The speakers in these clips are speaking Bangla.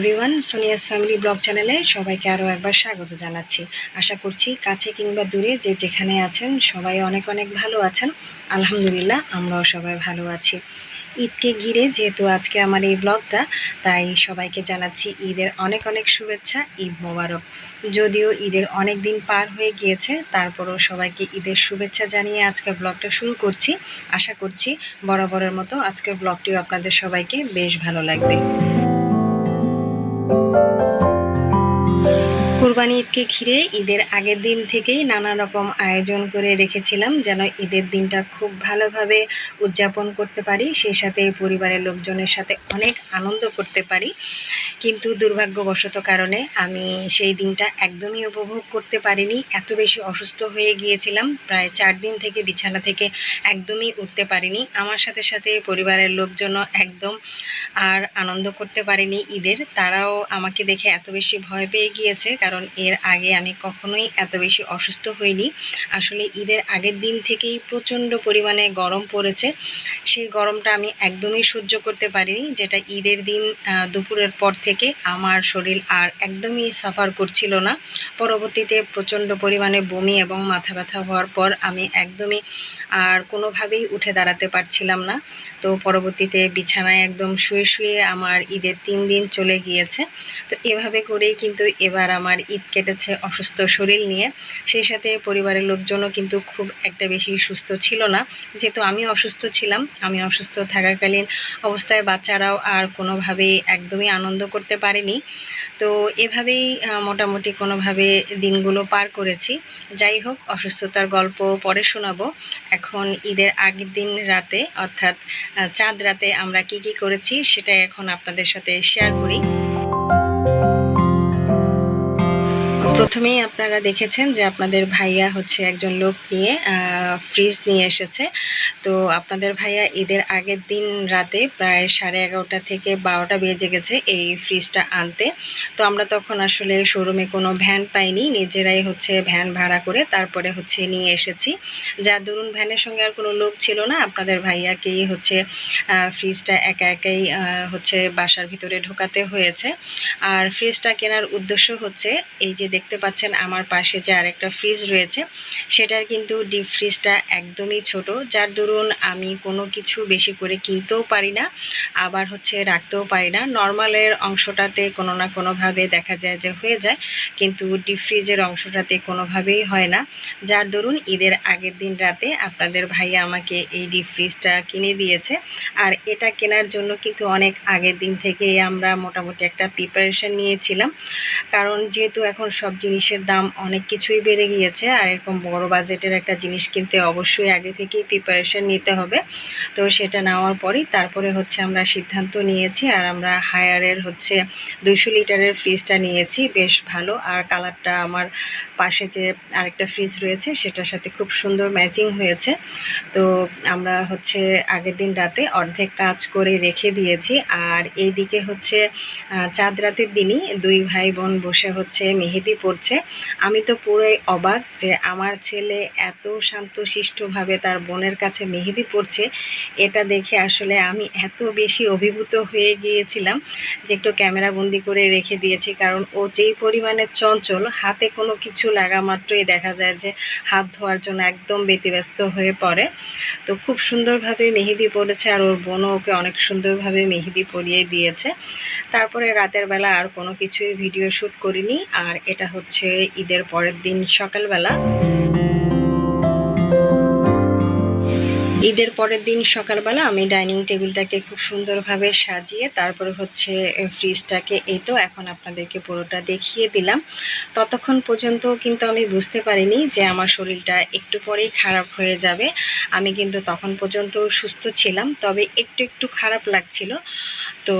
এভরিওয়ান সোনিয়াস ফ্যামিলি ব্লগ চ্যানেলে সবাইকে আরও একবার স্বাগত জানাচ্ছি। আশা করছি কাছে কিংবা দূরে যে যেখানে আছেন, সবাই অনেক অনেক ভালো আছেন। আলহামদুলিল্লাহ, আমরাও সবাই ভালো আছি। ঈদকে ঘিরে যেহেতু আজকে আমার এই ব্লগটা তাই সবাইকে জানাচ্ছি ঈদের অনেক অনেক শুভেচ্ছা, ঈদ মোবারক। যদিও ঈদের অনেক দিন পার হয়ে গিয়েছে, তারপরও সবাইকে ঈদের শুভেচ্ছা জানিয়ে আজকের ব্লগটা শুরু করছি। আশা করছি বরাবরের মতো আজকের ব্লগটিও আপনাদের সবাইকে বেশ ভালো লাগবে। you কুরবানি ঈদকে ঘিরে ঈদের আগের দিন থেকেই নানা রকম আয়োজন করে রেখেছিলাম যেন ঈদের দিনটা খুব ভালোভাবে উদযাপন করতে পারি, সেই সাথে পরিবারের লোকজনের সাথে অনেক আনন্দ করতে পারি। কিন্তু দুর্ভাগ্যবশত কারণে আমি সেই দিনটা একদমই উপভোগ করতে পারিনি। এত বেশি অসুস্থ হয়ে গিয়েছিলাম, প্রায় চার দিন থেকে বিছানা থেকে একদমই উঠতে পারিনি। আমার সাথে সাথে পরিবারের লোকজনও একদম আর আনন্দ করতে পারেনি ঈদের। তারাও আমাকে দেখে এত বেশি ভয় পেয়ে গিয়েছে, কারণ এর আগে আমি কখনোই এত বেশি অসুস্থ হইনি। আসলে ঈদের আগের দিন থেকেই প্রচণ্ড পরিমাণে গরম পড়েছে। সেই গরমটা আমি একদমই সহ্য করতে পারিনি, যেটা ঈদের দিন দুপুরের পর থেকে আমার শরীর আর একদমই সাফার করছিল না। পরবর্তীতে প্রচণ্ড পরিমাণে বমি এবং মাথা ব্যথা হওয়ার পর আমি একদমই আর কোনোভাবেই উঠে দাঁড়াতে পারছিলাম না। তো পরবর্তীতে বিছানায় একদম শুয়ে শুয়ে আমার ঈদের তিন দিন চলে গিয়েছে। তো এভাবে করেই কিন্তু এবার আমার ঈদ কেটেছে অসুস্থ শরীর নিয়ে। সেই সাথে পরিবারের লোকজনও কিন্তু খুব একটা বেশি সুস্থ ছিল না। যেহেতু আমি অসুস্থ ছিলাম, আমি অসুস্থ থাকাকালীন অবস্থায় বাচ্চারাও আর কোনোভাবেই একদমই আনন্দ করতে পারেনি। তো এভাবেই মোটামুটি কোনোভাবে দিনগুলো পার করেছি। যাই হোক, অসুস্থতার গল্প পরে শোনাবো। এখন ঈদের আগের দিন রাতে, অর্থাৎ চাঁদ রাতে আমরা কি কি করেছি সেটা এখন আপনাদের সাথে শেয়ার করি। প্রথমেই আপনারা দেখেছেন যে আপনাদের ভাইয়া হচ্ছে একজন লোক নিয়ে ফ্রিজ নিয়ে এসেছে। তো আপনাদের ভাইয়া ঈদের আগের দিন রাতে প্রায় সাড়ে এগারোটা থেকে বারোটা বেজে গেছে এই ফ্রিজটা আনতে। তো আমরা তখন আসলে শোরুমে কোনো ভ্যান পাইনি, নিজেরাই হচ্ছে ভ্যান ভাড়া করে তারপরে হচ্ছে নিয়ে এসেছি। যা দরুন ভ্যানের সঙ্গে আর কোনো লোক ছিল না, আপনাদের ভাইয়াকেই হচ্ছে ফ্রিজটা একা একাই হচ্ছে বাসার ভিতরে ঢোকাতে হয়েছে। আর ফ্রিজটা কেনার উদ্দেশ্য হচ্ছে, এই যে দেখতে পাচ্ছেন আমার পাশে যে আরেকটা ফ্রিজ রয়েছে, সেটার কিন্তু ডিপ ফ্রিজটা একদমই ছোট, যার দরুন আমি কোনো কিছু বেশি করে কিনতেও পারি না, আবার হচ্ছে রাখতেও পারি না। নর্মালের অংশটাতে কোনো না কোনোভাবে দেখা যায় যে হয়ে যায়, কিন্তু ডিপ ফ্রিজের অংশটাতে কোনোভাবেই হয় না। যার দরুন ঈদের আগের দিন রাতে আপনাদের ভাইয়া আমাকে এই ডিপ ফ্রিজটা কিনে দিয়েছে, আর এটা কেনার জন্য কিন্তু অনেক আগের দিন থেকেই আমরা মোটামুটি একটা প্রিপারেশন নিয়েছিলাম। কারণ যেহেতু এখন সব জিনিসের দাম অনেক কিছুই বেড়ে গিয়েছে আর এরকম বড় বাজেটের একটা জিনিস কিনতে অবশ্যই আগে থেকেই প্রিপারেশন নিতে হবে। তো সেটা নেওয়ার পরেই তারপরে হচ্ছে আমরা সিদ্ধান্ত নিয়েছি আর আমরা হায়ারের হচ্ছে দুইশো লিটারের ফ্রিজটা নিয়েছি, বেশ ভালো। আর কালারটা আমার পাশে যে আরেকটা ফ্রিজ রয়েছে সেটার সাথে খুব সুন্দর ম্যাচিং হয়েছে। তো আমরা হচ্ছে আগের দিন রাতে অর্ধেক কাজ করে রেখে দিয়েছি। আর এইদিকে হচ্ছে চাঁদ রাতের দিনই দুই ভাই বোন বসে হচ্ছে মেহেদি পড়ছে আমি তো পুরোই অবাক যে আমার ছেলে এত শান্তশিষ্টভাবে তার বোনের কাছে মেহেদি পড়ছে এটা দেখে আসলে আমি এত বেশি অভিভূত হয়ে গিয়েছিলাম যে একটু ক্যামেরা বন্দি করে রেখে দিয়েছি। কারণ ও যেই পরিমাণে চঞ্চল, হাতে কোনো কিছু লাগা মাত্রই দেখা যায় যে হাত ধোয়ার জন্য একদম ব্যতিব্যস্ত হয়ে পড়ে। তো খুব সুন্দরভাবে মেহেদি পড়েছে আর ওর বোনও ওকে অনেক সুন্দরভাবে মেহেদি পরিয়ে দিয়েছে। তারপরে রাতের বেলা আর কোনো কিছুই ভিডিও শ্যুট করিনি আর এটা হচ্ছে ঈদের পরের দিন সকালবেলা। ঈদের পরের দিন সকালবেলা আমি ডাইনিং টেবিলটাকে খুব সুন্দরভাবে সাজিয়ে তারপরে হচ্ছে ফ্রিজটাকে এই তো এখন আপনাদেরকে পুরোটা দেখিয়ে দিলাম। ততক্ষণ পর্যন্ত কিন্তু আমি বুঝতে পারিনি যে আমার শরীরটা একটু পরেই খারাপ হয়ে যাবে। আমি কিন্তু তখন পর্যন্ত সুস্থ ছিলাম, তবে একটু একটু খারাপ লাগছিল। তো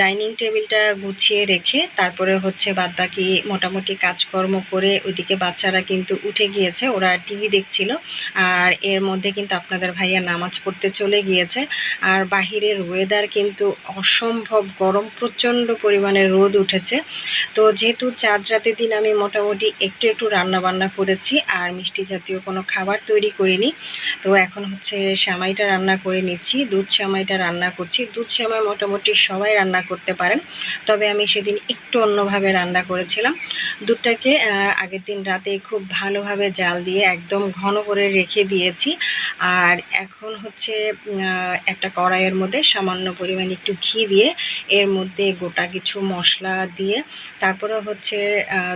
ডাইনিং টেবিলটা গুছিয়ে রেখে তারপরে হচ্ছে বাদবাকি মোটামুটি কাজকর্ম করে ওইদিকে বাচ্চারা কিন্তু উঠে গিয়েছে, ওরা টিভি দেখছিল। আর এর মধ্যে কিন্তু আপনাদের ভাইয়া নামাজ পড়তে চলে গিয়েছে। আর বাহিরের ওয়েদার কিন্তু অসম্ভব গরম, প্রচণ্ড পরিমাণে রোদ উঠেছে। তো যেহেতু চাঁদ রাতের দিন আমি মোটামুটি একটু একটু রান্না বান্না করেছি আর মিষ্টি জাতীয় কোনো খাবার তৈরি করিনি, তো এখন হচ্ছে শ্যামাইটা রান্না করে নিচ্ছি, দুধ শ্যামাইটা রান্না করছি। দুধ শ্যামাই মোটামুটি সবাই রান্না করতে পারেন, তবে আমি সেদিন একটু অন্যভাবে রান্না করেছিলাম। দুধটাকে আগের দিন রাতে খুব ভালোভাবে জাল দিয়ে একদম ঘন করে রেখে দিয়েছি। আর এখন হচ্ছে একটা কড়াইয়ের মধ্যে সামান্য পরিমাণ একটু ঘি দিয়ে এর মধ্যে গোটা কিছু মশলা দিয়ে তারপরে হচ্ছে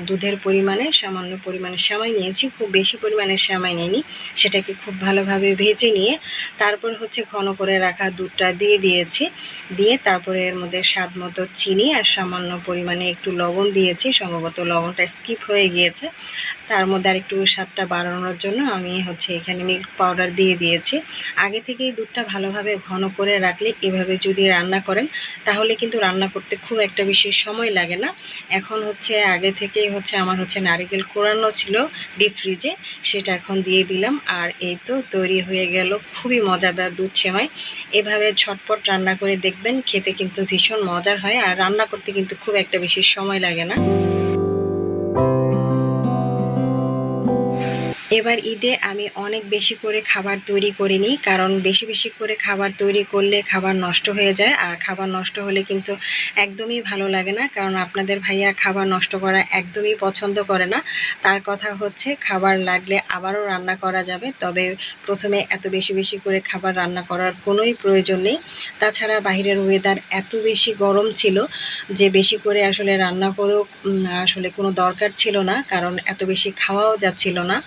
দুধের পরিমাণে সামান্য পরিমাণে শ্যামাই নিয়েছি, খুব বেশি পরিমাণে শ্যামাই নিইনি, সেটাকে খুব ভালোভাবে ভেজে নিয়ে তারপর হচ্ছে ঘন করে রাখা দুধটা দিয়ে দিয়েছি, দিয়ে তারপরে এর মধ্যে স্বাদ মতো চিনি আর সামান্য পরিমাণে একটু লবণ দিয়েছি, সম্ভবত লবণটা স্কিপ হয়ে গিয়েছে তার মধ্যে আর একটু স্বাদটা বাড়ানোর জন্য আমি হচ্ছে এখানে মিল্ক পাউডার দিয়ে দিয়েছি। আগে থেকেই দুধটা ভালোভাবে ঘন করে রাখলে এভাবে যদি রান্না করেন, তাহলে কিন্তু রান্না করতে খুব একটা বেশি সময় লাগে না। এখন হচ্ছে আগে থেকেই হচ্ছে আমার হচ্ছে নারিকেল কোরানো ছিল ডিপ ফ্রিজে সেটা এখন দিয়ে দিলাম। আর এই তো তৈরি হয়ে গেল খুবই মজাদার দুধ সেমাই। এভাবে ঝটপট রান্না করে দেখবেন, খেতে কিন্তু ভীষণ মজার হয় আর রান্না করতে কিন্তু খুব একটা বেশি সময় লাগে না। এবার ঈদে আমি অনেক বেশি করে খাবার তৈরি করিনি কারণ বেশি বেশি করে খাবার তৈরি করলে খাবার নষ্ট হয়ে যায়, আর খাবার নষ্ট হলে কিন্তু একদমই ভালো লাগে না, কারণ আপনাদের ভাইয়া খাবার নষ্ট করা একদমই পছন্দ করে না। তার কথা হচ্ছে, খাবার লাগলে আবারও রান্না করা যাবে, তবে প্রথমে এত বেশি বেশি করে খাবার রান্না করার কোনোই প্রয়োজন নেই। তাছাড়া বাহিরের ওয়েদার এত বেশি গরম ছিল যে বেশি করে আসলে রান্না করেও আসলে কোনো দরকার ছিল না, কারণ এত বেশি খাওয়াও যাচ্ছিল না।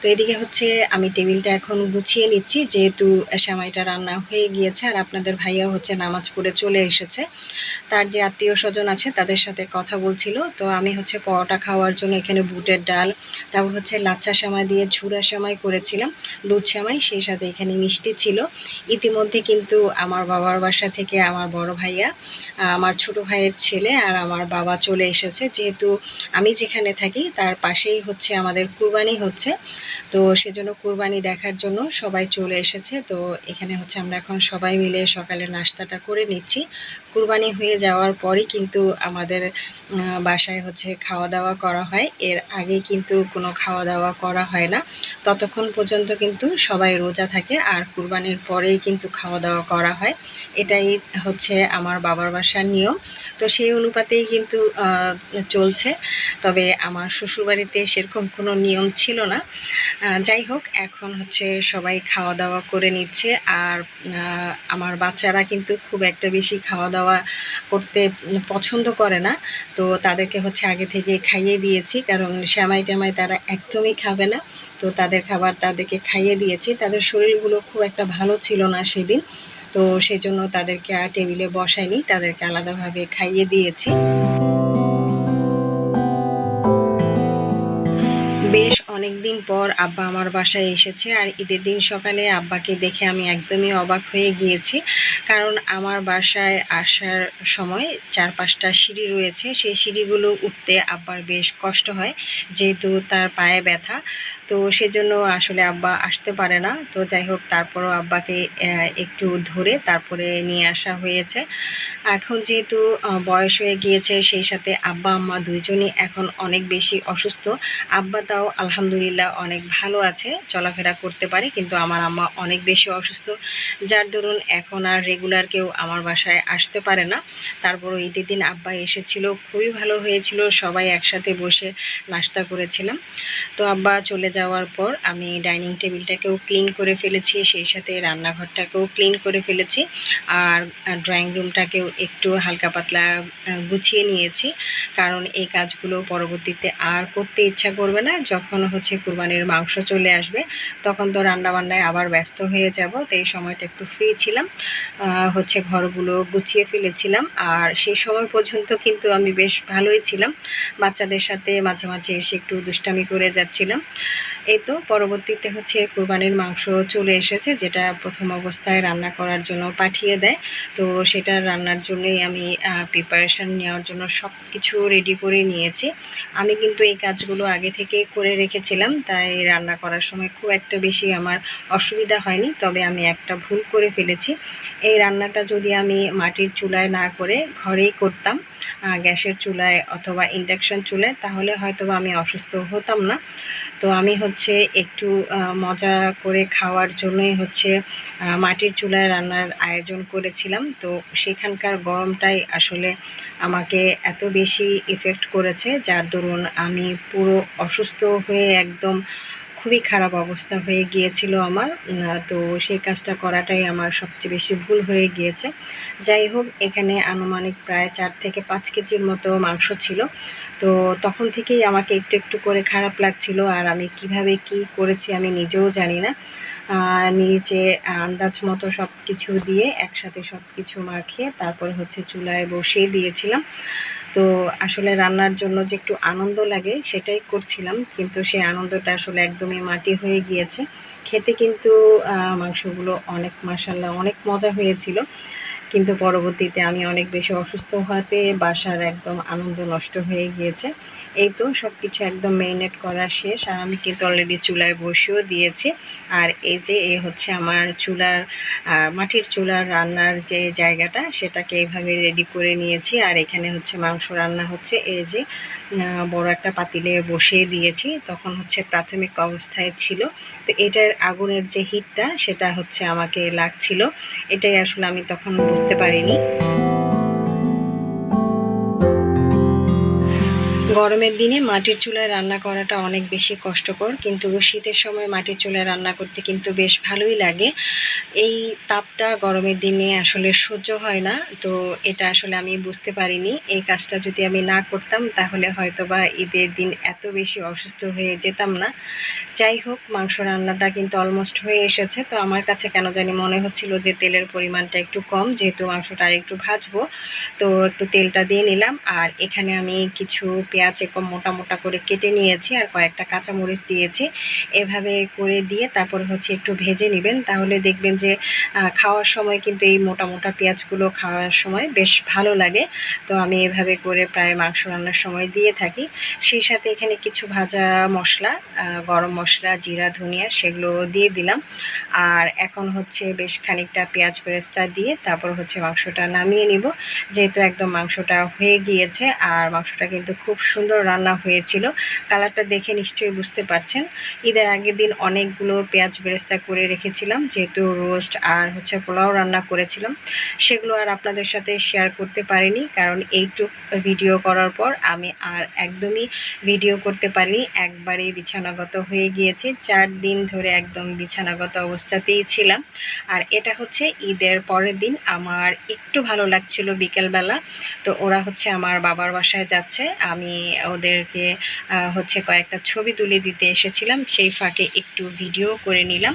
তো এদিকে হচ্ছে আমি টেবিলটা এখন গুছিয়ে নিচ্ছি, যেহেতু শ্যামাইটা রান্না হয়ে গিয়েছে আর আপনাদের ভাইয়া হচ্ছে নামাজ পড়ে চলে এসেছে। তার যে আত্মীয় স্বজন আছে তাদের সাথে কথা বলছিল। তো আমি হচ্ছে পরোটা খাওয়ার জন্য এখানে বুটের ডাল, তারপর হচ্ছে লাচ্চা শ্যামাই দিয়ে ঝুড়া শ্যামাই করেছিলাম, দুধ শ্যামাই, সেই সাথে এখানে মিষ্টি ছিল। ইতিমধ্যে কিন্তু আমার বাবার বাসা থেকে আমার বড় ভাইয়া, আমার ছোট ভাইয়ের ছেলে আর আমার বাবা চলে এসেছে। যেহেতু আমি যেখানে থাকি তার পাশেই হচ্ছে আমাদের কুরবানি হচ্ছে। তো সেজন্য কুরবানি দেখার জন্য সবাই চলে এসেছে। তো এখানে হচ্ছে আমরা এখন সবাই মিলে সকালে নাস্তাটা করে নিচ্ছি। কুরবানি হয়ে যাওয়ার পরই কিন্তু আমাদের বাসায় হচ্ছে খাওয়া দাওয়া করা হয়। এর আগে কিন্তু কোনো খাওয়া দাওয়া করা হয় না। ততক্ষণ পর্যন্ত কিন্তু সবাই রোজা থাকে আর কুরবানির পরেই কিন্তু খাওয়া দাওয়া করা হয়। এটাই হচ্ছে আমার বাবার বাসার নিয়ম। তো সেই অনুপাতেই কিন্তু চলছে। তবে আমার শ্বশুরবাড়িতে সেরকম কোনো নিয়ম ছিল না। যাই হোক, এখন হচ্ছে সবাই খাওয়া দাওয়া করে নিচ্ছে। আর আমার বাচ্চারা কিন্তু খুব একটা বেশি খাওয়া দাওয়া করতে পছন্দ করে না। তো তাদেরকে হচ্ছে আগে থেকে খাইয়ে দিয়েছি, কারণ শ্যামাই ট্যামাই তারা একদমই খাবে না। তো তাদের খাবার তাদেরকে খাইয়ে দিয়েছি। তাদের শরীরগুলো খুব একটা ভালো ছিল না সেদিন। তো সেই জন্য তাদেরকে আর টেবিলে বসাইনি, তাদেরকে আলাদাভাবে খাইয়ে দিয়েছি। অনেক দিন পর আব্বা আমার বাসায় এসেছে আর ঈদের দিন সকালে আব্বাকে দেখে আমি একদমই অবাক হয়ে গিয়েছি। কারণ আমার বাসায় আসার সময় চার পাঁচটা সিঁড়ি রয়েছে। সেই সিঁড়িগুলো উঠতে আব্বার বেশ কষ্ট হয়, যেহেতু তার পায়ে ব্যথা। তো সেজন্য আসলে আব্বা আসতে পারে না। তো যাই হোক, তারপরও আব্বাকে একটু ধরে তারপরে নিয়ে আসা হয়েছে। এখন যেহেতু বয়স হয়ে গিয়েছে, সেই সাথে আব্বা, আম্মা দুইজনই এখন অনেক বেশি অসুস্থ। আব্বা তাও আলহামদুলিল্লাহ অনেক ভালো আছে, চলাফেরা করতে পারে, কিন্তু আমার আম্মা অনেক বেশি অসুস্থ। যার দরুন এখন আর রেগুলার কেউ আমার বাসায় আসতে পারে না। তারপর ঈদের দিন আব্বা এসেছিল, খুবই ভালো হয়েছিল, সবাই একসাথে বসে নাস্তা করেছিলাম। তো আব্বা চলে যাওয়ার পর আমি ডাইনিং টেবিলটাকেও ক্লিন করে ফেলেছি, সেই সাথে রান্নাঘরটাকেও ক্লিন করে ফেলেছি। আর ড্রয়িং রুমটাকেও একটু হালকা পাতলা গুছিয়ে নিয়েছি। কারণ এই কাজগুলো পরবর্তীতে আর করতে ইচ্ছা করবে না। যখন হচ্ছে কুরবানির মাংস চলে আসবে। তখন তো রান্নাবান্নায় আবার ব্যস্ত হয়ে যাব, তো এই সময়টা একটু ফ্রি ছিলাম। হচ্ছে ঘরগুলো গুছিয়ে ফেলেছিলাম। আর সেই সময় পর্যন্ত কিন্তু আমি বেশ ভালোই ছিলাম। বাচ্চাদের সাথে মাঝে মাঝে এসে একটু দুষ্টামি করে যাচ্ছিলাম। এই তো পরবর্তীতে হচ্ছে কোরবানির মাংস চলে এসেছে, যেটা প্রথম অবস্থায় রান্না করার জন্য পাঠিয়ে দেয়। তো সেটা রান্নার জন্যই আমি প্রিপারেশান নেওয়ার জন্য সব কিছু রেডি করে নিয়েছি। আমি কিন্তু এই কাজগুলো আগে থেকে করে রেখেছিলাম, তাই রান্না করার সময় খুব একটা বেশি আমার অসুবিধা হয়নি, তবে আমি একটা ভুল করে ফেলেছি। এই রান্নাটা যদি আমি মাটির চুলায় না করে ঘরেই করতাম গ্যাসের চুলায় অথবা ইন্ডাকশান চুলায়, তাহলে হয়তো আমি অসুস্থ হতাম না। তো আমি হচ্ছে একটু মজা করে খাওয়ার জন্যই হচ্ছে মাটির চুলায় রান্নার আয়োজন করেছিলাম। তো সেখানকার গরমটাই আসলে আমাকে এত বেশি এফেক্ট করেছে। যার দরুন আমি পুরো অসুস্থ হয়ে একদম খুবই খারাপ অবস্থা হয়ে গিয়েছিল আমার। তো সেই কাজটা করাটাই আমার সবচেয়ে বেশি ভুল হয়ে গিয়েছে। যাই হোক, এখানে আনুমানিক প্রায় চার থেকে পাঁচ কেজির মতো মাংস ছিল। তো তখন থেকেই আমাকে একটু একটু করে খারাপ লাগছিল আর আমি কীভাবে কি করেছি আমি নিজেও জানি না। নিজে আন্দাজ মতো সব কিছু দিয়ে একসাথে সব কিছু মাখিয়ে তারপর হচ্ছে চুলায় বসিয়ে দিয়েছিলাম। তো আসলে রান্নার জন্য যে একটু আনন্দ লাগে সেটাই করছিলাম, কিন্তু সেই আনন্দটা আসলে একদমই মাটি হয়ে গিয়েছে। খেতে কিন্তু মাংসগুলো অনেক মাসাল্লাহ অনেক মজা হয়েছিল। কিন্তু পরবর্তীতে আমি অনেক বেশি অসুস্থ হওয়াতে বাসার একদম আনন্দ নষ্ট হয়ে গিয়েছে। এই তো সব কিছু একদম মেরিনেট করা শেষ আর আমি কিন্তু অলরেডি চুলায় বসেও দিয়েছি। আর এই যে এ হচ্ছে আমার চুলার মাটির চুলার রান্নার যে জায়গাটা সেটাকে এইভাবে রেডি করে নিয়েছি। আর এখানে হচ্ছে মাংস রান্না হচ্ছে। এই যে বড় একটা পাতিলে বসিয়ে দিয়েছি। তখন হচ্ছে প্রাথমিক অবস্থায় ছিল। তো এটার আগুনের যে হিটটা সেটা হচ্ছে আমাকে লাগছিল। এটাই আসলে আমি তখন বুঝতে পারিনি। গরমের দিনে মাটির চুলায় রান্না করাটা অনেক বেশি কষ্টকর, কিন্তু শীতের সময় মাটির চুলায় রান্না করতে কিন্তু বেশ ভালোই লাগে। এই তাপটা গরমের দিনে আসলে সহ্য হয় না, তো এটা আসলে আমি বুঝতে পারিনি। এই কাজটা যদি আমি না করতাম, তাহলে হয়তো বা ঈদের দিন এত বেশি অসুস্থ হয়ে যেতাম না। যাই হোক, মাংস রান্নাটা কিন্তু অলমোস্ট হয়ে এসেছে, তো আমার কাছে কেন জানি মনে হচ্ছিল যে তেলের পরিমাণটা একটু কম, যেহেতু মাংসটা আর একটু ভাজবো। তো একটু তেলটা দিয়ে নিলাম, আর এখানে আমি কিছু পেঁয়াজ এরকম মোটা মোটা করে কেটে নিয়েছি আর কয়েকটা কাঁচামরিচ দিয়েছি। এভাবে করে দিয়ে তারপর হচ্ছে একটু ভেজে নেবেন। তাহলে দেখবেন যে খাওয়ার সময় কিন্তু এই মোটা মোটা পেঁয়াজগুলো খাওয়ার সময় বেশ ভালো লাগে। তো আমি এভাবে করে প্রায় মাংস রান্নার সময় দিয়ে থাকি। সেই সাথে এখানে কিছু ভাজা মশলা গরম মশলা, জিরা, ধনিয়া সেগুলো দিয়ে দিলাম। আর এখন হচ্ছে বেশ খানিকটা পেঁয়াজ বেরেস্তা দিয়ে তারপর হচ্ছে মাংসটা নামিয়ে নিব। যেহেতু একদম মাংসটা হয়ে গিয়েছে আর মাংসটা কিন্তু খুব সুন্দর রান্না হয়েছিল। কালারটা দেখে নিশ্চয়ই বুঝতে পারছেন। ঈদের আগের দিন অনেকগুলো পেঁয়াজ বেরেস্তা করে রেখেছিলাম, যেহেতু রোস্ট আর হচ্ছে পোলাও রান্না করেছিলাম। সেগুলো আর আপনাদের সাথে শেয়ার করতে পারিনি, কারণ এইটুক ভিডিও করার পর আমি আর একদমই ভিডিও করতে পারিনি। একবারেই বিছানাগত হয়ে গিয়েছে। চার দিন ধরে একদম বিছানাগত অবস্থাতেই ছিলাম। আর এটা হচ্ছে ঈদের পরের দিন। আমার একটু ভালো লাগছিল বিকেলবেলা। তো ওরা হচ্ছে আমার বাবার বাসায় যাচ্ছে। আমি ওদেরকে হচ্ছে কয়েকটা ছবি তুলে দিতে এসেছিলাম, সেই ফাঁকে একটু ভিডিও করে নিলাম।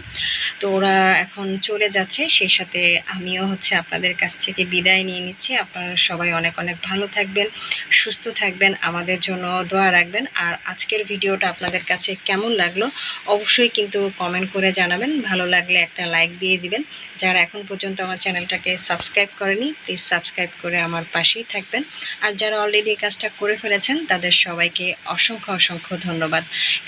তো ওরা এখন চলে যাচ্ছে, সেই সাথে আমিও হচ্ছে আপনাদের কাছ থেকে বিদায় নিয়ে নিচ্ছি। আপনারা সবাই অনেক অনেক ভালো থাকবেন, সুস্থ থাকবেন, আমাদের জন্য দোয়া রাখবেন। আর আজকের ভিডিওটা আপনাদের কাছে কেমন লাগল অবশ্যই কিন্তু কমেন্ট করে জানাবেন। ভালো লাগলে একটা লাইক দিয়ে দিবেন। যারা এখন পর্যন্ত আমার চ্যানেলটাকে সাবস্ক্রাইব করেনি প্লিজ সাবস্ক্রাইব করে আমার পাশেই থাকবেন। আর যারা অলরেডি এই কাজটা করে ফেলেছেন তাদের সবাইকে অসংখ্য অসংখ্য ধন্যবাদ।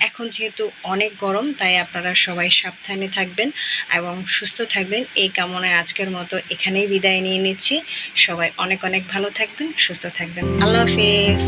এখন যেহেতু অনেক গরম, তাই আপনারা সবাই সাবধানে থাকবেন এবং সুস্থ থাকবেন। এই কামনায় আজকের মতো এখানেই বিদায় নিয়ে নিচ্ছি। সবাই অনেক অনেক ভালো থাকবেন, সুস্থ থাকবেন। আল্লাহ হাফিজ।